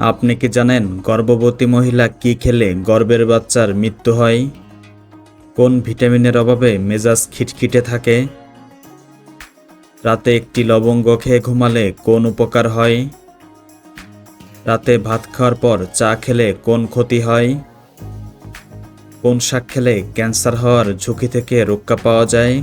আপনি কি জানেন গর্ভবতী মহিলা কি খেলে গর্ভের বাচ্চার মৃত্যু হয়? কোন ভিটামিনের অভাবে মেজাজ খিটখিটে থাকে? রাতে একটি লবঙ্গ খেয়ে ঘুমালে কোন উপকার হয়? রাতে ভাত খাওয়ার পর চা খেলে কোন ক্ষতি হয়? কোন শাক খেলে ক্যান্সার হওয়ার ঝুঁকি থেকে রক্ষা পাওয়া যায়?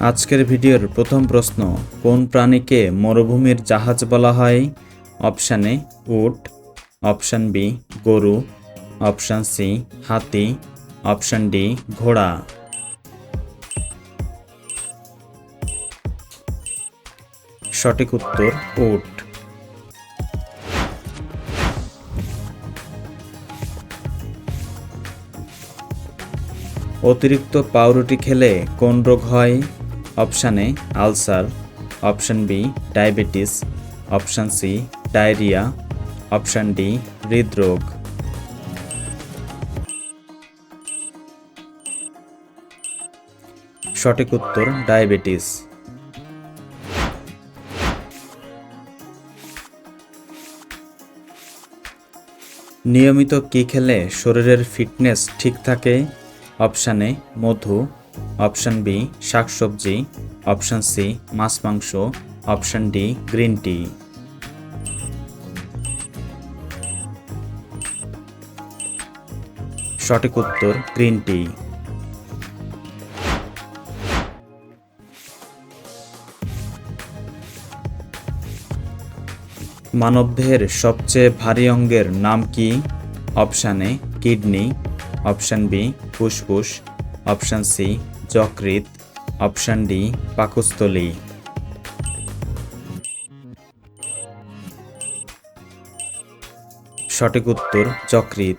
আজকের ভিডিওর প্রথম প্রশ্ন, কোন প্রাণীকে মরুভূমির জাহাজ বলা হয়? অপশান এ, উট। অপশান বি, গরু। অপশান সি, হাতি। অপশান ডি, ঘোড়া। সঠিক উত্তর, উট। অতিরিক্ত পাউরুটি খেলে কোন রোগ হয়? Option A ulcer, option B diabetes, option C diarrhoea, option D হৃদরোগ। সঠিক উত্তর ডায়াবেটিস। নিয়মিত কি খেলে শরীরের ফিটনেস ঠিক থাকে? অপশানে মধু অপশান বি, শাকসবজি। অপশান সি, মাছ মাংস। Option D, green tea. সঠিক উত্তর, গ্রিন টি। মানবদেহের সবচেয়ে ভারী অঙ্গের নাম কি? Option A, kidney. Option B, ফুসফুস। অপশান সি যকৃৎ অপশান ডি, পাকস্থলী। সঠিক উত্তর যকৃৎ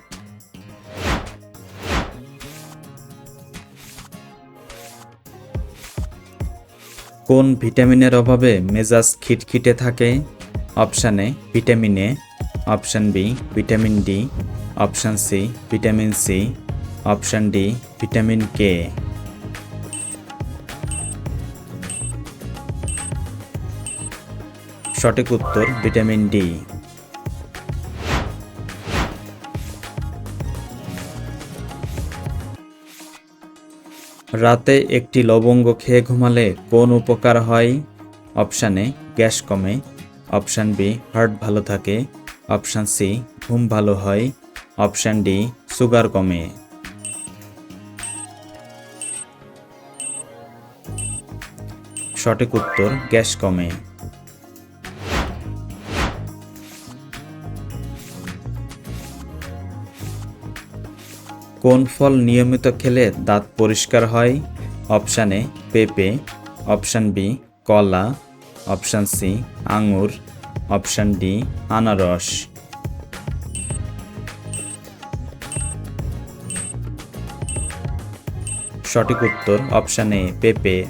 কোন ভিটামিনের অভাবে মেজাজ খিটখিটে থাকে? Option vitamin A. Option B, vitamin D. Option C, vitamin C. Option D, vitamin K. সঠিক উত্তর ভিটামিন ডি। রাতে একটি লবঙ্গ খেয়ে ঘুমালে কোন উপকার হয়? অপশান গ্যাস কমে। অপশান বি, হার্ট ভালো থাকে। অপশান সি, ঘুম ভালো হয়। অপশান ডি, সুগার কমে। সঠিক উত্তর, গ্যাস কমে। কোন ফল নিয়মিত খেলে দাঁত পরিষ্কার হয়? অপশান এ, পেঁপে। অপশান বি, কলা। অপশান সি, আঙুর। অপশান ডি, আনারস। সঠিক উত্তর অপশান এ, পেঁপে।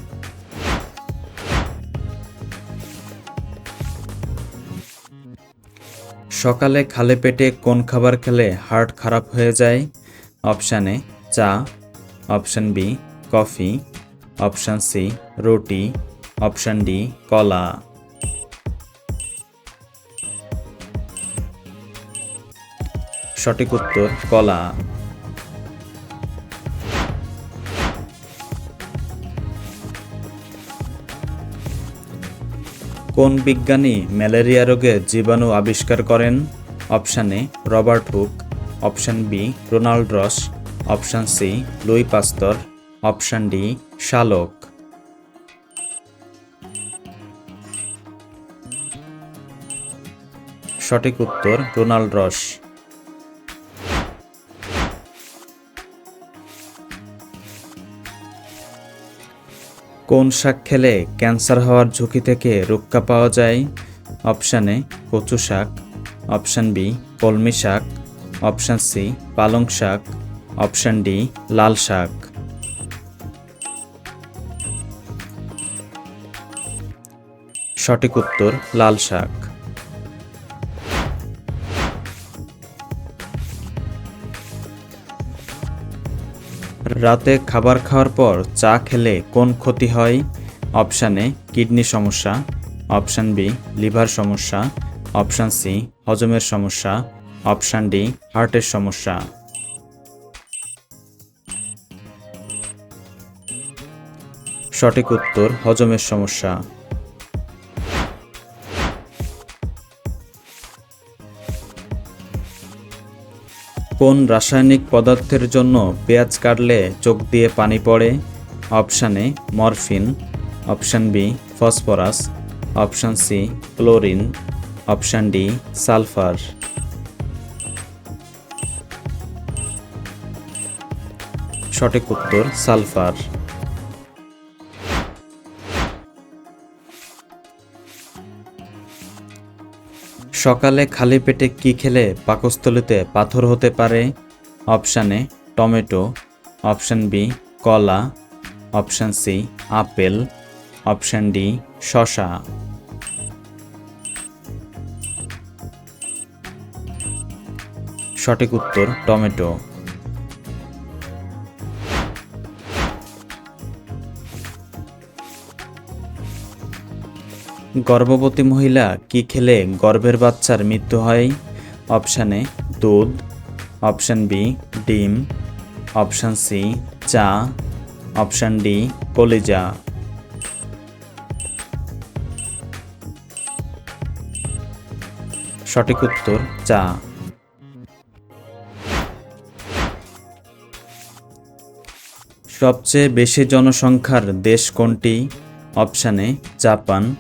সকালে খালে পেটে কোন খাবার খেলে হার্ট খারাপ হয়ে যায়? অপশান এ চা, option B coffee, option C রুটি, অপশান ডি কলা। সঠিক উত্তর কলা। কোন বিজ্ঞানী ম্যালেরিয়া রোগের জীবাণু আবিষ্কার করেন? অপশানে Robert Hooke option B, Ronald Ross. Option C, Louis Pasteur. Option D, শালক। সঠিক উত্তর, রোনাল্ড রস। কোন শাক খেলে ক্যান্সার হওয়ার ঝুঁকি থেকে রক্ষা পাওয়া যায়? অপশান কচু শাক। অপশান বি, কলমি শাক। অপশান সি, পালং শাক। অপশান ডি, লাল শাক। সঠিক উত্তর, লাল শাক। রাতে খাবার খাওয়ার পর চা খেলে কোন ক্ষতি হয়? অপশান কিডনি সমস্যা। অপশান বি, লিভার সমস্যা। অপশান সি, হজমের সমস্যা। অপশান ডি, হার্টের সমস্যা। সঠিক উত্তর, হজমের সমস্যা। কোন রাসায়নিক পদার্থের জন্য পেঁয়াজ কাটলে চোখ দিয়ে পানি পড়ে? Option A, morphine. Option B, phosphorus. Option C, chlorine. Option D, sulphur. সঠিক উত্তর, সালফার। সকালে খালি পেটে কি খেলে পাকস্থলিতে পাথর হতে পারে? Option A, tomato. Option B, কলা। Option C, apple. Option D শশা সঠিক উত্তর, টমেটো। গর্ভবতী মহিলা কি খেলে গর্ভের বাচ্চার মৃত্যু হয়? অপশান এ, দুধ। অপশান বি, ডিম। অপশান সি, চা। অপশান ডি, কলিজা। সঠিক উত্তর, চা। সবচেয়ে বেশি জনসংখ্যার দেশ কোনটি? Option Japan.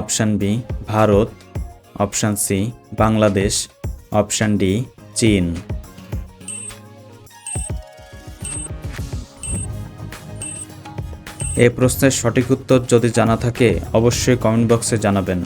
Option B, Bharat, option C, Bangladesh, option D, চীন। এ প্রশ্নের সঠিক উত্তর যদি জানা থাকে, অবশ্যই কমেন্ট বক্সে জানাবেন।